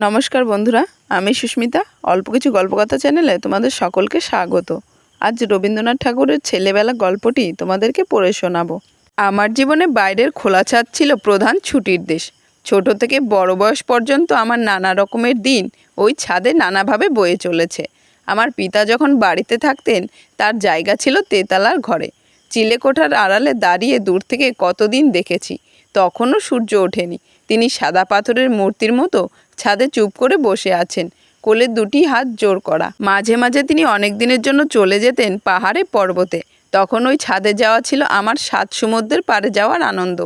নমস্কার বন্ধুরা, আমি সুস্মিতা। অল্প কিছু গল্পকথা চ্যানেলে তোমাদের সকলকে স্বাগত। আজ রবীন্দ্রনাথ ঠাকুরের ছেলেবেলা গল্পটি তোমাদেরকে পড়ে শোনাবো। আমার জীবনে বাইরের খোলা ছাদ ছিল প্রধান ছুটির দেশ। ছোট থেকে বড় বয়স পর্যন্ত আমার নানা রকমের দিন ওই ছাদে নানাভাবে বয়ে চলেছে। আমার পিতা যখন বাড়িতে থাকতেন, তার জায়গা ছিল তেতালার ঘরে। চিলেকোঠার আড়ালে দাঁড়িয়ে দূর থেকে কতদিন দেখেছি, তখনও সূর্য ওঠেনি। তিনি সাদা পাথরের মূর্তির মতো ছাদে চুপ করে বসে আছেন। কোলে দুটি হাত জোর করা। মাঝে মাঝে তিনি অনেক দিনের জন্য চলে যেতেন পাহাড়ে পর্বতে। তখন ওই ছাদে যাওয়া ছিল আমার সাত সমুদ্রের পাড়ে যাওয়ার আনন্দ।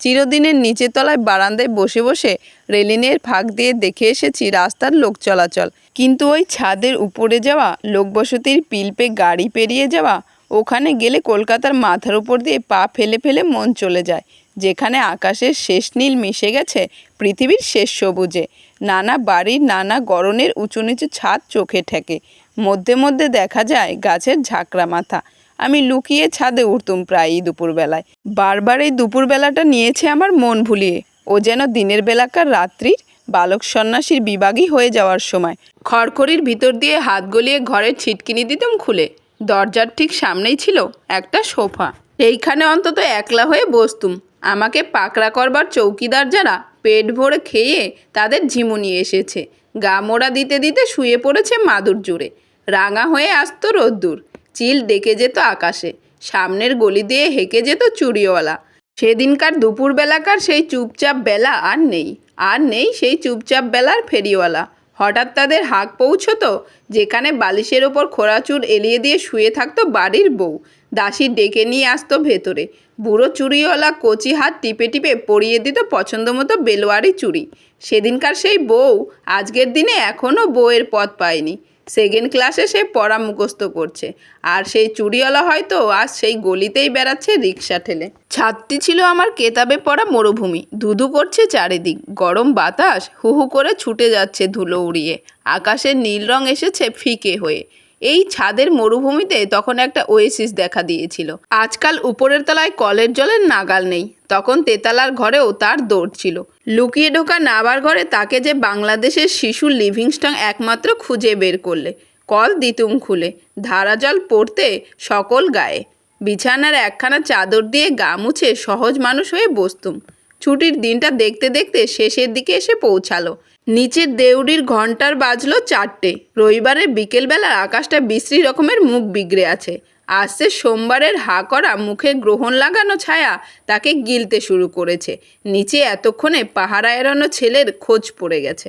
চিরদিনের নিচের তলায় বারান্দায় বসে বসে রেলিনের ফাঁক দিয়ে দেখে এসেছি রাস্তার লোক চলাচল। কিন্তু ওই ছাদের উপরে যাওয়া, লোকবসতির পিলপে গাড়ি পেরিয়ে যাওয়া, ওখানে গেলে কলকাতার মাথার উপর দিয়ে পা ফেলে ফেলে মন চলে যায়। যেখানে আকাশের শেষ নীল মিশে গেছে পৃথিবীর শেষ সবুজে। নানা বাড়ির নানা গরনের উঁচু নিচু ছাদ চোখে ঠেকে। মধ্যে মধ্যে দেখা যায় গাছের ঝাঁকড়া মাথা। আমি লুকিয়ে ছাদে উঠতুম প্রায়ই দুপুরবেলায়। বারবার এই দুপুরবেলাটা নিয়েছে আমার মন ভুলিয়ে। ও যেন দিনের বেলাকার রাত্রির বালক সন্ন্যাসীর বিভাগী হয়ে যাওয়ার সময়। খড়খড়ির ভিতর দিয়ে হাত গলিয়ে ঘরের ছিটকিনি দিতাম খুলে। দরজার ঠিক সামনেই ছিল একটা সোফা। এইখানে অন্তত একলা হয়ে বসতুম। আমাকে পাকড়া করবার চৌকিদার যারা পেট ভরে খেয়ে তাদের ঝিমুনি এসেছে। গা মোড়া দিতে দিতে শুয়ে পড়েছে মাদুর জুড়ে। রাঙা হয়ে আসতো রোদ্দুর। চিল ডেকে যেত আকাশে। সামনের গলি দিয়ে হেঁকে যেত চুড়িওয়ালা। সেদিনকার দুপুরবেলাকার সেই চুপচাপ বেলা আর নেই। আর নেই সেই চুপচাপ বেলার ফেরিওয়ালা। হঠাৎ তাদের হাঁক পৌঁছতো যেখানে বালিশের ওপর খোরাচুর এলিয়ে দিয়ে শুয়ে থাকতো বাড়ির বউ। দাসী ডেকে নিয়ে আসতো ভেতরে। বুড়ো চুড়িওয়ালা কচি হাত টিপে টিপে পরিয়ে দিত পছন্দ মতো বেলোয়ারি চুড়ি। সেদিনকার সেই বউ আজকের দিনে এখনও বউয়ের পথ পায়নি। সেকেন্ড ক্লাসে সে পড়া মুখস্থ করছে। আর সেই চুরিওয়ালা হয়তো আজ সেই গলিতেই বেড়াচ্ছে রিক্সা ঠেলে। ছাদটি ছিল আমার কেতাবে পড়া মরুভূমি। ধুধু করছে চারিদিক। গরম বাতাস হু হু করে ছুটে যাচ্ছে ধুলো উড়িয়ে। আকাশের নীল রং এসেছে ফিকে হয়ে। এই ছাদের মরুভূমিতে তখন একটা ওয়েসিস দেখা দিয়েছিল। আজকাল উপরের তলায় কলের জলের নাগাল নেই। তখন তেতালার ঘরেও তার দৌড় ছিল। লুকিয়ে ঢোকা নাবার ঘরে তাকে যে বাংলাদেশের শিশু লিভিংস্টন একমাত্র খুঁজে বের করলে। কল দিতুম খুলে। ধারা জল পড়তে সকল গায়ে। বিছানার একখানা চাদর দিয়ে গা মুছে সহজ মানুষ হয়ে বসতুম। ছুটির দিনটা দেখতে দেখতে শেষের দিকে এসে পৌঁছালো। নিচের দেউড়ির ঘণ্টার বাজলো চারটে। রবিবারের বিকেলবেলা আকাশটা বিশ্রী রকমের মুখ বিগড়ে আছে। আসছে সোমবারের হা করা মুখে গ্রহণ লাগানো ছায়া তাকে গিলতে শুরু করেছে। নিচে এতক্ষণে পাহারা এড়ানো ছেলের খোঁজ পড়ে গেছে।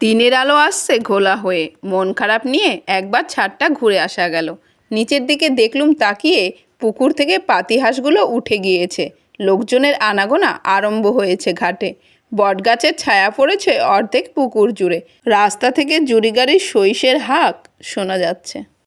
দিনের আলো আসছে ঘোলা হয়ে। মন খারাপ নিয়ে একবার ছাদটা ঘুরে আসা গেল। নিচের দিকে দেখলুম তাকিয়ে পুকুর থেকে পাতিহাঁসগুলো উঠে গিয়েছে। লোকজনের আনাগোনা আরম্ভ হয়েছে ঘাটে। বটগাছের ছায়া পড়েছে অর্ধেক পুকুর জুড়ে। রাস্তা থেকে জুড়ি গাড়ির সইসের হাঁক শোনা যাচ্ছে।